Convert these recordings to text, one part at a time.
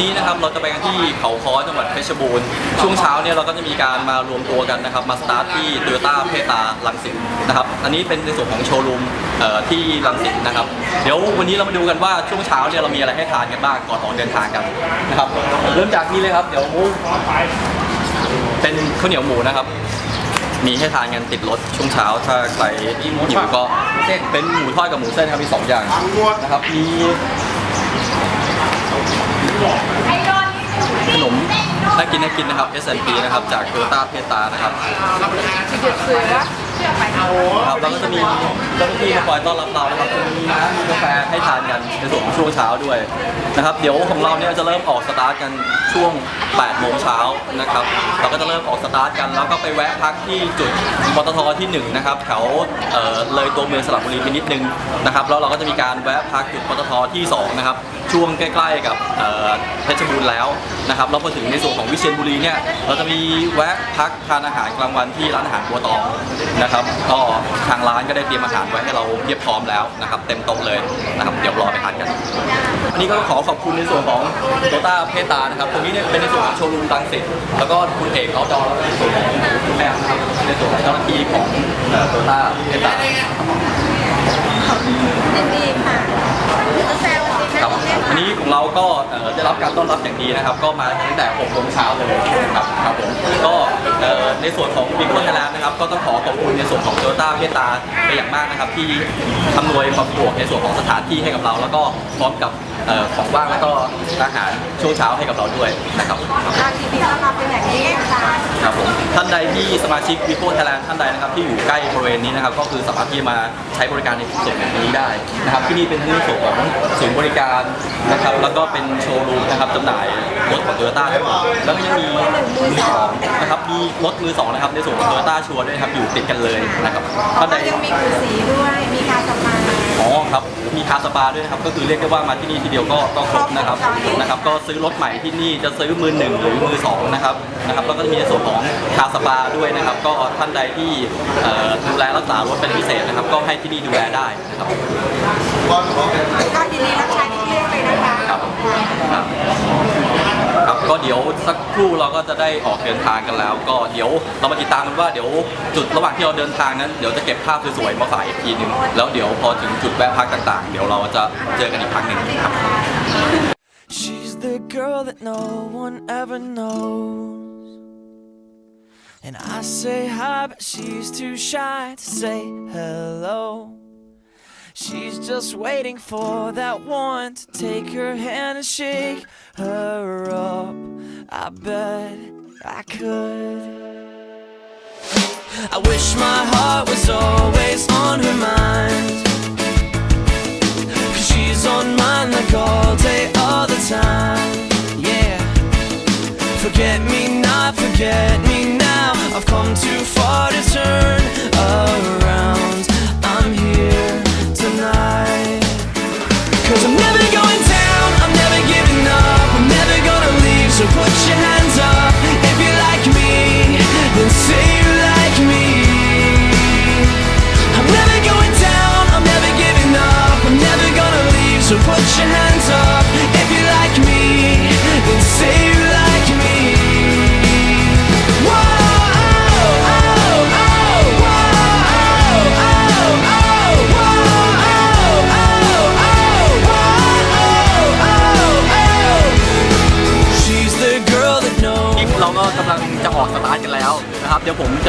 นี้นะครับเราจะไปกันที่เขาค้อจังหวัดเพชรบูรณ์ช่วงเช้าเนี่ยเราก็จะมีการมารวมตัวกันนะครับมาสตาร์ทที่ Toyota เพตาลังสิตนะครับอันนี้เป็นในส่วนของโชว์รูมเอ่อที่ลังสิตนะครับเดี๋ยววันนี้เรามาดูกันว่าช่วงเช้าเนี่ยเรามีอะไรให้ทานกันบ้างก่อนออกเดินทางกันนะครับเริ่มจากนี้เลยครับเดี๋ยวเป็นข้าวเหนียวหมูนะครับมีให้ทานกันติดรถช่วงเช้าถ้าใครหิวก็เส้นเป็นหมูทอดกับหมูเส้นครับมีสองอย่างนะครับมี ขนม น่ากินน่ากินนะครับ S&P นะครับจากโตต้าเพตานะครับครับแล้วก็จะมีเจ้าหน้าที่มาคอยต้อนรับเรานะครับมีน้ำมีกาแฟให้ทานกันในส่วนของช่วงเช้าด้วยนะครับเดี๋ยวของเราเนี่ยจะเริ่มออกสตาร์ทกันช่วง 8 โมงเช้านะครับเราก็จะเริ่มออกสตาร์ทกัน แล้วก็ไปแวะพักที่จุดปตทที่ 1 นะครับแถวเอ่อเลยตัวเมืองสระบุรีไปนิดนึงนะครับแล้วเราก็จะมีการแวะพักจุดปตทที่ 2 นะครับช่วงใกล้ ๆ กับเอ่อเพชรบูรณ์แล้ว นะครับแล้วพอถึงในส่วนของวิเชียรบุรีเนี่ยเราจะมีแวะพักทานอาหารกลางวันที่ร้านอาหารบัวตองนะครับก็ทางร้านก็ได้เตรียมอาหารไว้ให้เราเรียบพร้อมแล้วนะครับเต็มโต๊ะเลยนะครับเดี๋ยวรอไปทานกันอันนี้ก็ขอขอบคุณในส่วนของโตต้าเพตานะครับตรงนี้เนี่ยเป็นในส่วนของโชว์รูมตังสิตแล้วก็คุณเอกเอาดอแล้วก็ในส่วนของคุณแอมนะครับในส่วนของเจ้าหน้าที่ของโตต้าเพตายินดีค่ะกาแฟวันนี้ครับนะ อันนี้ของเราก็เอ่อได้รับการต้อนรับอย่างดีนะครับ ก็มาตั้งแต่6โมงเช้าเลยนะครับครับผมก็เอ่อในส่วนของบิ๊กไทยแลนด์นะครับ ก็ต้องขอขอบคุณในส่วนของโตโยต้าเพตาไปอย่างมากนะครับ ที่อำนวยความสะดวกในส่วนของสถานที่ให้กับเรา แล้วก็พร้อมกับเอ่อของว่างแล้วก็อาหารช่วงเช้าให้กับเราด้วยนะครับเรายินดีต้อนรับเป็นอย่างยิ่งค่ะครับผมท่านใดที่สมาชิกวิโก้ไทยแลนด์ท่านใดนะครับที่อยู่ใกล้บริเวณนี้นะครับก็คือสามารถที่จะมาใช้บริการในส่วนนี้ได้นะครับที่นี่เป็นทั้งในส่วนของศูนย์บริการนะครับ แล้วก็เป็นโชว์รูมนะครับจำหน่ายรถของโตโยต้าแล้วก็ยังมีมือสองนะครับ มีรถมือสองนะครับในส่วนของโตโยต้าชัวร์ด้วยครับอยู่ติดกันเลยนะครับท่านใดเรายังมีกุสีด้วย มีคาสปาอ๋อครับมีคาสปาด้วยนะครับก็คือเรียกได้ว่ามาที่นี่ทีเดียวก็ก็ครบนะครับนะครับ ก็ซื้อรถใหม่ที่นี่จะซื้อมือหนึ่งหรือมือสองนะครับนะครับแล้วก็จะมีในส่วนของคาสปาด้วยนะครับ ก็ท่านใดที่เอ่อดูแลรักษารถเป็นพิเศษนะครับ ก็ให้ที่นี่ดูแลได้นะครับ ก็ยินดีรับใช้ทุกเรื่องเลยนะคะ ครับ ครับ ครับ ก็เดี๋ยวสักครู่เราก็จะได้ออกเดินทางกันแล้ว ก็เดี๋ยวเรามาติดตามกันว่าเดี๋ยวจุดระหว่างที่เราเดินทางนั้นเดี๋ยวจะเก็บภาพสวยๆมาฝากอีกทีหนึงแล้วเดี๋ยวพอถึงจุดแวะพักต่างๆ เดี๋ยวเราจะเจอกันอีกครั้งหนึ่งครับ She's the girl that no one ever knows. And I say hi, but she's too shy to say hello. She's just waiting for that one to take her hand and shake her up. I bet I could. I wish my heart was always on her mind. Cause she's on mine like all day, all the time. Yeah. Forget me not, forget me now. I've come too far to turn around tonight.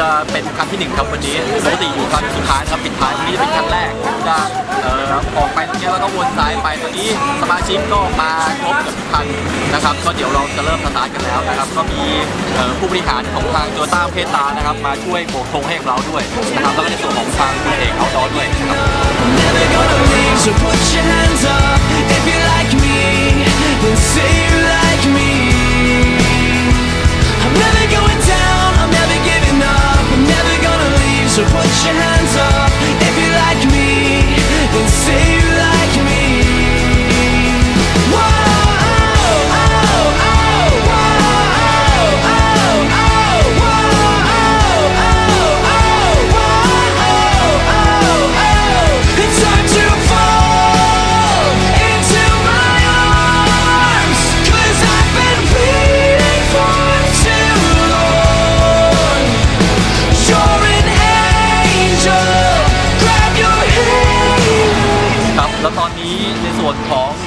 จะเป็นครั้งที่หนึ่งครับวันนี้ปกติอยู่ครั้งสุดท้ายครับปิดท้ายวันนี้จะเป็นครั้งแรกจะเอ่อออกไปตรงนี้แล้วก็วนซ้ายไปตอนนี้สมาชิกก็มาครบเกือบทุกคันนะครับก็เดี๋ยวเราจะเริ่มสตาร์ทกันแล้วนะครับ ก็มีเอ่อผู้บริหารของทางโตโยต้าเพตานะครับมาช่วยโบกธงให้กับเราด้วยนะครับแล้วก็ในส่วนของทางคุณเอกเอาดอด้วยนะครับ so put your hands up if you like me, then say you put your hands up. If you like me, then say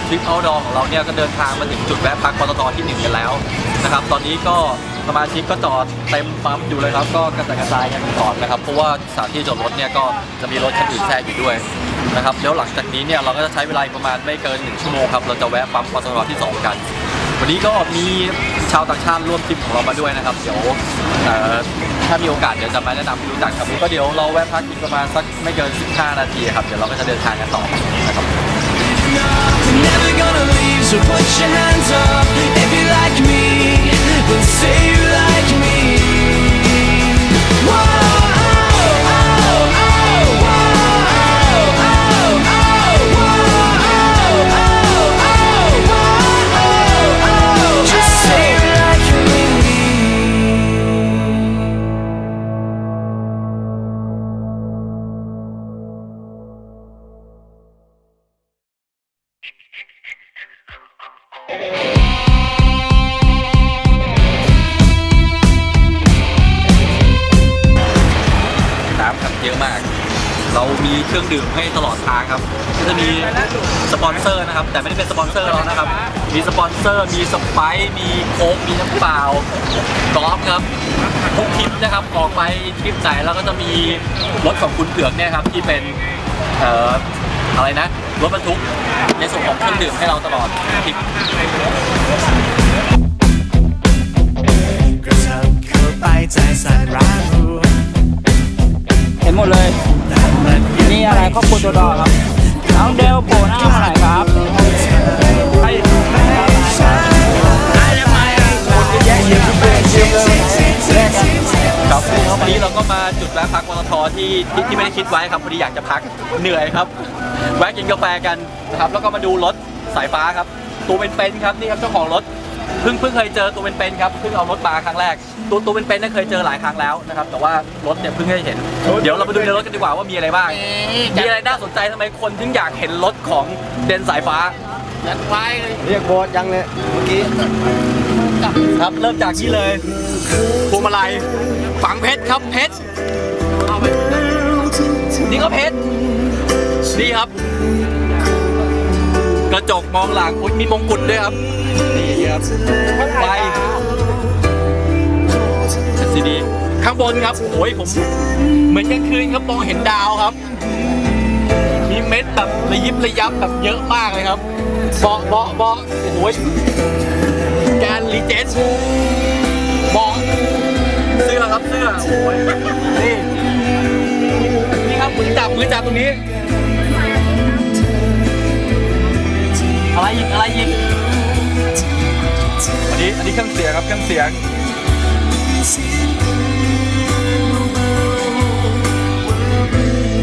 ทริปเอาดองของเราเนี่ยก็เดินทางมาถึงจุดแวะพักปตทที่หนึ่งกันแล้วนะครับตอนนี้ก็สมาชิกก็จอดเต็มปั๊มอยู่เลยครับ ก็กระจายกระจายกันก่อนนะครับเพราะว่าสถานที่จอดรถเนี่ยก็จะมีรถคันอื่นแทรกอยู่ด้วยนะครับแล้วหลังจากนี้เนี่ยเราก็จะใช้เวลาประมาณไม่เกิน1ชั่วโมงครับเราจะแวะปั๊มปตทที่ 2 กัน วันนี้ก็มีชาวต่างชาติร่วมทริปของเรามาด้วยนะครับเดี๋ยวถ้ามีโอกาสเดี๋ยวจะมาแนะนำให้รู้จักครับก็เดี๋ยวเราแวะพักอีกประมาณสักไม่เกิน 15 นาทีครับเดี๋ยวเราก็จะเดินทางกันต่อนะครับ so put your hands up if you like me. Then say you like เซอร์ มีสไปซ์มีโค้กมีน้ำเปล่ากอฟครับทุกทริปนะครับออกไปทริปไหนแล้วก็จะมีรถของคุณเผือกเนี่ยครับที่เป็นเอ่ออะไรนะรถบรรทุกในส่วนของเครื่องดื่มให้เราตลอดทริป กระเทิบเข้าไปใจสั่นร้าวรู้เห็นหมดเลยนี่อะไรครอบครัวตัวดอครับน้องเดลโผล่หน้า จุดแวะพักปตทที่ที่ที่ไม่ได้คิดไว้ครับพอดีอยากจะพักเหนื่อยครับ แวะกินกาแฟกันนะครับแล้วก็มาดูรถสายฟ้าครับตัวเป็นๆครับนี่ครับเจ้าของรถเพิ่งเพิ่งเคยเจอตัวเป็นๆครับเพิ่งเอารถมาครั้งแรก ตัวตัวเป็นๆเนี่ยเคยเจอหลายครั้งแล้วนะครับแต่ว่ารถเนี่ยเพิ่งได้เห็น เดี๋ยวเราไปดูในรถกันดีกว่าว่ามีอะไรบ้างมีอะไรน่าสนใจทำไมคนถึงอยากเห็นรถของเดนสายฟ้าเรียกโบสยังเลยเมื่อกี้ครับเริ่มจากนี่เลยพวงมาลัย ฝังเพชรครับเพชรเอาไปนี่ก็เพชรนี่ครับ กระจกมองหลังอุ๊ยมีมงกุฎด้วยครับนี่ครับไฟซีดีข้างบนครับโอ้ยผม เหมือนกลางคืนครับมองเห็นดาวครับ มีเม็ดแบบระยิบระยับแบบเยอะมากเลยครับเบาะเบาะเบาะโอ้โหแกนรีเจนเบาะ เสื้อครับเสื้อโอ้ยนี่นี่ครับมือจับมือจับตรงนี้ อะไรอีกอะไรอีกอันนี้อันนี้เครื่องเสียงครับเครื่องเสียง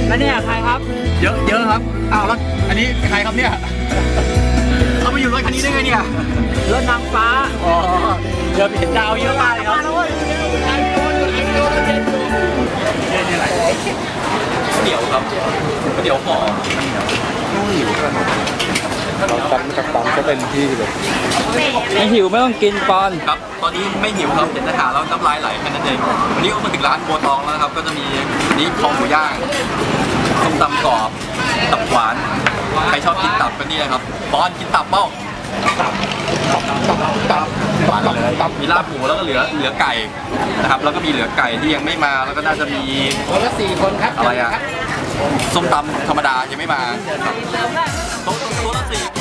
แล้วเนี่ยใครครับ เยอะเยอะครับอ้าวแล้วอันนี้ใครครับเนี่ยเอามาอยู่รถคันนี้ได้ไงเนี่ยรถนางฟ้าอ๋อเดี๋ยวเห็นดาวเยอะมากเลยครับ เดี๋ยวครับเดี๋ยวห่อเราฟันกับปั๊มก็เป็นที่เลยไม่หิวไม่ต้องกินปอนครับ ตอนนี้ไม่หิวครับเห็นอาหารแล้วน้ำลายไหลแค่นั้นเองวันนี้ก็มาถึงร้านบัวตองแล้วนะครับ ก็จะมีนี้คอหมูย่างส้มตำกรอบตับหวาน ใครชอบกินตับก็นี่นะครับบอลกินตับเปล่าตับ หวานเลยมีลาบหมูแล้วก็เหลือเหลือไก่นะครับแล้วก็มีเหลือไก่ที่ยังไม่มาแล้วก็น่าจะมีคนละสี่คนครับอะไรอะส้มตำธรรมดายังไม่มาโต๊ะโต๊ะละสี่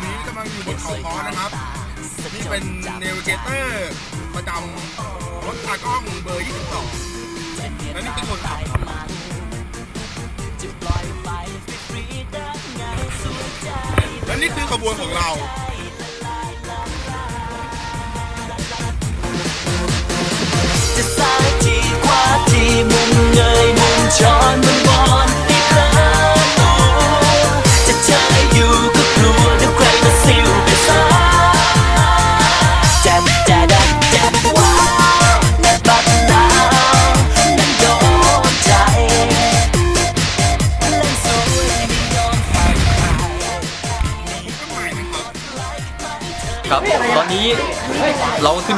อนนี้กำลังอยู่บนเขาคอนะครับนี่เป็นเนวิเกเตอร์ประจำรถตากล้องเบอร์ 22 และนี่คือคนขับครับและนี่คือขบวนของเราจะซ้ายทีขวาทีมุมเงยมุมช้อนมุมบอล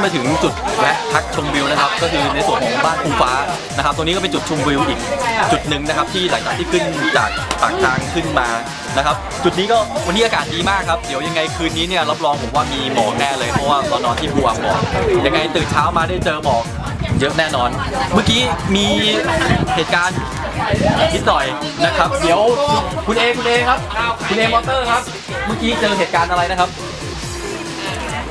มาถึงจุดแวะพักชมวิวนะครับ ก็คือในส่วนของบ้านภูฟ้านะครับตรงนี้ก็เป็นจุดชมวิวอีกจุดหนึ่งนะครับ ที่หลังจากที่ขึ้นจากปากทางขึ้นมานะครับ จุดนี้ก็วันนี้อากาศดีมากครับ เดี๋ยวยังไงคืนนี้เนี่ยรับรองผมว่ามีหมอกแน่เลย เพราะว่าเรานอนที่บัวหมอกยังไงตื่นเช้ามาได้เจอหมอกเยอะแน่นอน เมื่อกี้มีเหตุการณ์นิดหน่อยนะครับ เดี๋ยวคุณเอคุณเอครับ คุณเอมอเตอร์ครับ เมื่อกี้เจอเหตุการณ์อะไรนะครับ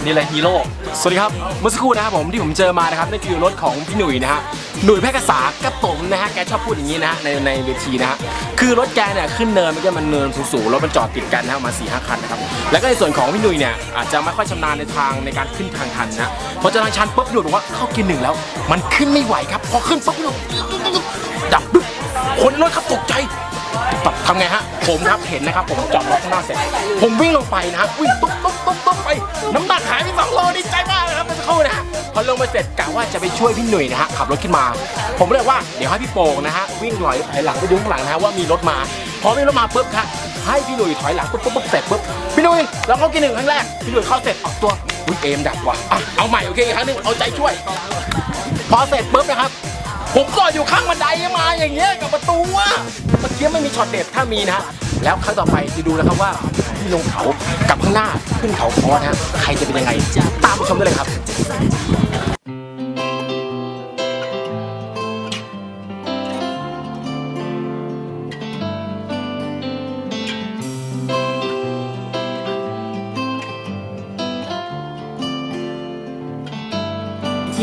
นี่แหละฮีโร่ สวัสดีครับ เมื่อสักครู่นะครับผมที่ผมเจอมานะครับนั่นคือรถของพี่หนุ่ยนะฮะ หนุ่ยแพร่กษากระผมนะฮะ แกชอบพูดอย่างนี้นะฮะในในเวทีนะฮะ คือรถแกเนี่ยขึ้นเนินมันก็มันเนินสูงๆ รถมันจอดติดกันนะฮะมาสี่ห้าคันนะครับ แล้วก็ในส่วนของพี่หนุ่ยเนี่ยอาจจะไม่ค่อยชำนาญในทางในการขึ้นทางทันนะพอจะทางชันปุ๊บหนุ่ยบอกว่าเข้าเกียร์หนึ่งแล้ว มันขึ้นไม่ไหวครับ พอขึ้นปุ๊บหนุ่ยดับปึ๊บคนรถครับตกใจแบบทำไงฮะ ผมครับเห็นนะครับผมจอดรถข้างหน้าเสร็จ ผมวิ่งลงไปนะฮะวิ่งตุ๊บ ตุ๊บตุ๊บไป น้ำหนักหายไปสองโลดีใจมากเลยครับเมื่อสักครู่นะฮะพอลงมาเสร็จกะว่าจะไปช่วยพี่หนุ่ยนะฮะขับรถขึ้นมา ผมเลยว่าเดี๋ยวให้พี่โป่งนะฮะวิ่งถอยถอยหลังไปดูข้างหลังนะฮะว่ามีรถมา พอมีรถมาปุ๊บครับให้พี่หนุ่ยถอยหลังปุ๊บปุ๊บปุ๊บเสร็จปุ๊บพี่หนุ่ยเราเข้ากินหนึ่งครั้งแรกพี่หนุ่ยเข้าเสร็จออกตัวอุ้ยเอมดับว่ะอะเอาใหม่โอเคอีกครั้งหนึงเอาใจช่วย พอเสร็จปุ๊บนะครับ ผมก็อยู่ข้างบันไดมาอย่างเงี้ยกับประตูอะเมื่อกี้ไม่มีช็อตเด็ดถ้ามีนะ แล้วครั้งต่อไปจะดูนะครับว่าที่ลงเขากับข้างหน้าขึ้นเขาคอนะฮะใครจะเป็นยังไง ตามไปชมได้เลยครับ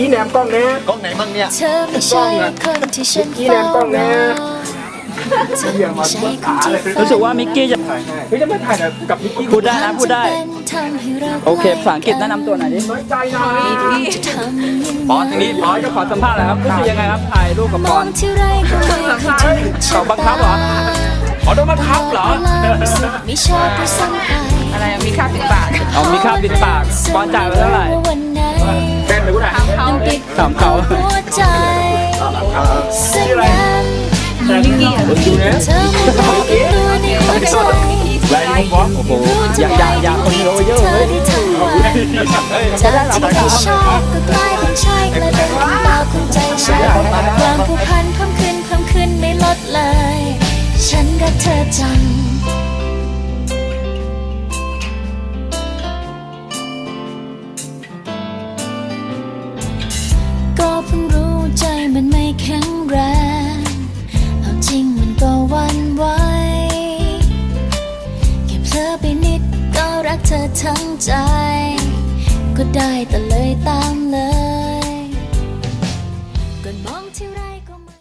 ชี้แหนมกล้องแน่กล้องไหนบ้างเนี่ย เธอไม่ใช่คนที่ฉันเมื่อกี้แนมกล้องนะเธอไม่ใช่คนที่รู้สึกว่ามิกกี้จะเฮ้ยจะมาถ่ายกับนิกกี้พูดได้นะพูดได้ทำให้เราโอเคภาษาอังกฤษแนะนำตัวหน่อยดิน้อยใจหน่อยจะทำยังไงบอสทางนี้อ๋อจะขอสัมภาษณ์เหรอครับรู้สึกยังไงครับถ่ายรูปกับมปอองนที่ไรก็ไม่เคยเจอเขาบังคับเหรอขอโดนบังคับเหรอไม่ชอบผู้สังใครอะไรอะมีค่าสิบบาทเอามีค่าปิดปากปอนจ่ายไปเท่าไหร่วันไหนเต้นเลยกูถ่าย ติดถามเขาหัวใจสัญญาณแต่มิกกี้อ่ดูนะเธอไม่รู้ตัวในหัวใจรงบอสโอ้โหอย่าอย่าอย่าคนเยอร์เธอะเฮ้ยได้ทั้งวันจากที่เคยชอบก็กลายเป็นชายกลายเป็นคำตอบของใจฉันความผูกพันเพิ่มขึ้นเพิ่มขึ้นไม่ลดเลย ฉันรักเธอจัง